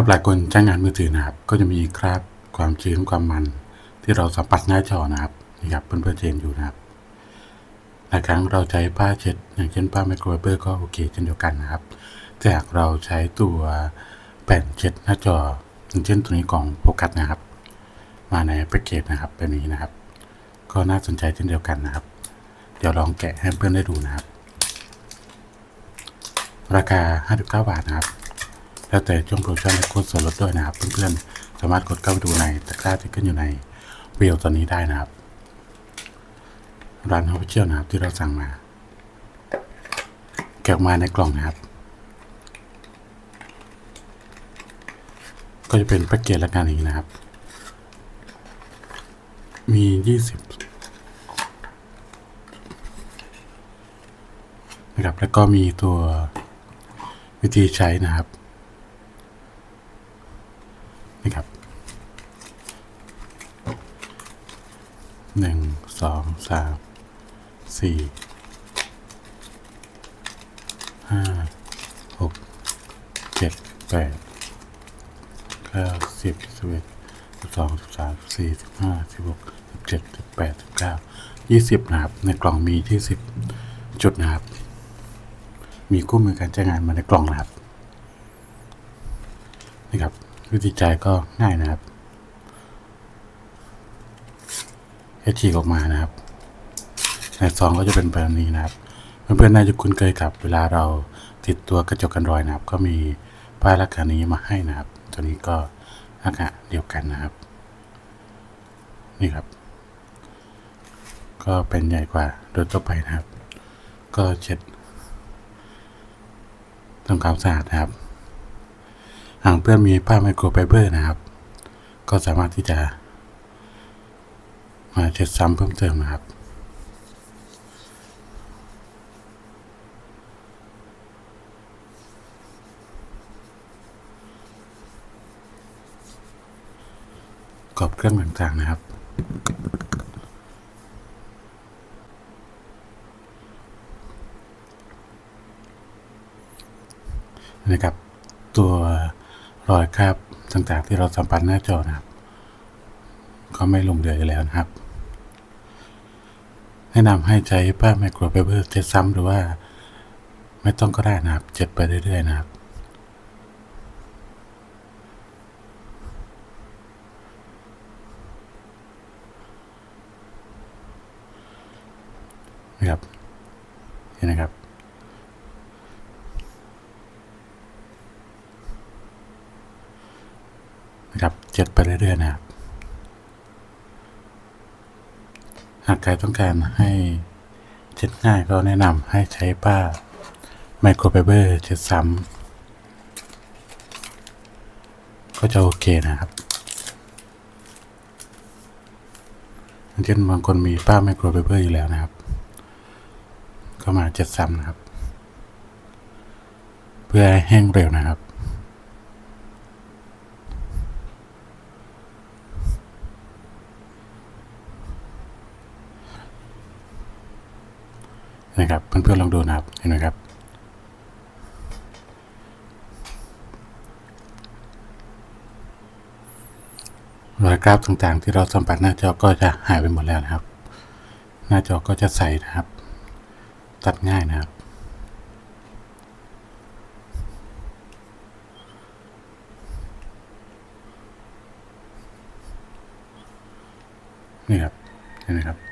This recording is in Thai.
กับหลายคนใช้งานมือถือนะครับ ก็จะมีคราบความชื้นความมัน ที่เราสัมผัสหน้าจอนะครับนี่ครับเพื่อนๆจะเห็นอยู่นะครับหลายครั้งเราใช้ผ้าเช็ด อย่างเช่นผ้าไมโครเบอร์ก็โอเคเช่นเดียวกันนะครับแต่หากเราใช้ตัวแผ่นเช็ดหน้าจอ อย่างเช่นตัวนี้ของโฟกัสนะครับ มาในแพ็กเกจนะครับแบบนี้นะครับ ก็น่าสนใจเช่นเดียวกันนะครับ เดี๋ยวลองแกะให้เพื่อนได้ดูนะครับ ราคา 59 บาทนะครับ แล้วแต่ช่วงโปรโมชั่นและโค้ดส่วนลดด้วยนะครับ เพื่อนๆ สามารถกดเข้าไปดูในตะกร้าที่ขึ้นอยู่ในวิวตอนนี้ได้นะครับร้านออฟฟิเชียลนะครับที่เราสั่งมา แกะมาในกล่องนะครับ ก็จะเป็นแพ็กเกจละการอย่างนี้นะครับ มี20นะครับแล้วก็มีตัววิธีใช้นะครับ นี่ครับหนึ่งสองสามสี่ห้าหกเจ็ดแปดเก้าสิบสิบเอ็ดสิบสองสิบสามสิบสี่สิบห้าสิบหกสิบเจ็ดสิบแปดสิบเก้ายี่สิบนะครับ ในกล่องมีที่สิบจุดนะครับ มีคู่มือการใช้งานมาในกล่องนะครับนี่ครับ วิธีจ่ายก็ง่ายนะครับแค่ฉีกออกมานะครับในซองก็จะเป็นแบบนี้นะครับ เพื่อนๆน่าจะคุ้นเคยกับเวลาเราติดตัวกระจกกันรอยนะครับ ก็มีป้ายราคานี้มาให้นะครับ ตัวนี้ก็ราคาเดียวกันนะครับ นี่ครับ ก็เป็นใหญ่กว่าโดยทั่วไปนะครับ ก็เช็ดทำความสะอาดนะครับ หากเพื่อนมีผ้าไมโครไฟเบอร์นะครับ ก็สามารถที่จะ มาเช็ดซ้ำเพิ่มเติมนะครับกรอบเครื่องต่างๆนะครับ นะครับ รอยคราบต่างๆที่เราสัมผัสหน้าจอนะครับ ก็ไม่ลงเหลือดแล้วนะครับ แนะนำให้ใช้ผ้าไมโครไฟเบอร์เช็ดซ้ำหรือว่า ไม่ต้องก็ได้นะครับเจ็ดไปเรื่อยๆนะครับนะครับเห็นนะครับ นะครับเจ็ดไปเรื่อยๆนะครับ หากใครต้องการให้เช็ดง่ายก็แนะนำให้ใช้ป้าไมโครไฟเบอร์เช็ดซ้ำก็จะโอเคนะครับเช่นบางคนมีป้าไมโครไฟเบอร์อยู่แล้วนะครับ ก็มาเจ็ดซ้ำนะครับ เพื่อให้แห้งเร็วนะครับ นะครับเพื่อนๆลองดูนะครับเห็นไหมครับรอยกราฟต่างๆ ที่เราสัมผัสหน้าจอก็จะหายไปหมดแล้วนะครับ หน้าจอก็จะใสนะครับ ตัดง่ายนะครับนี่ครับเห็นไหมครับ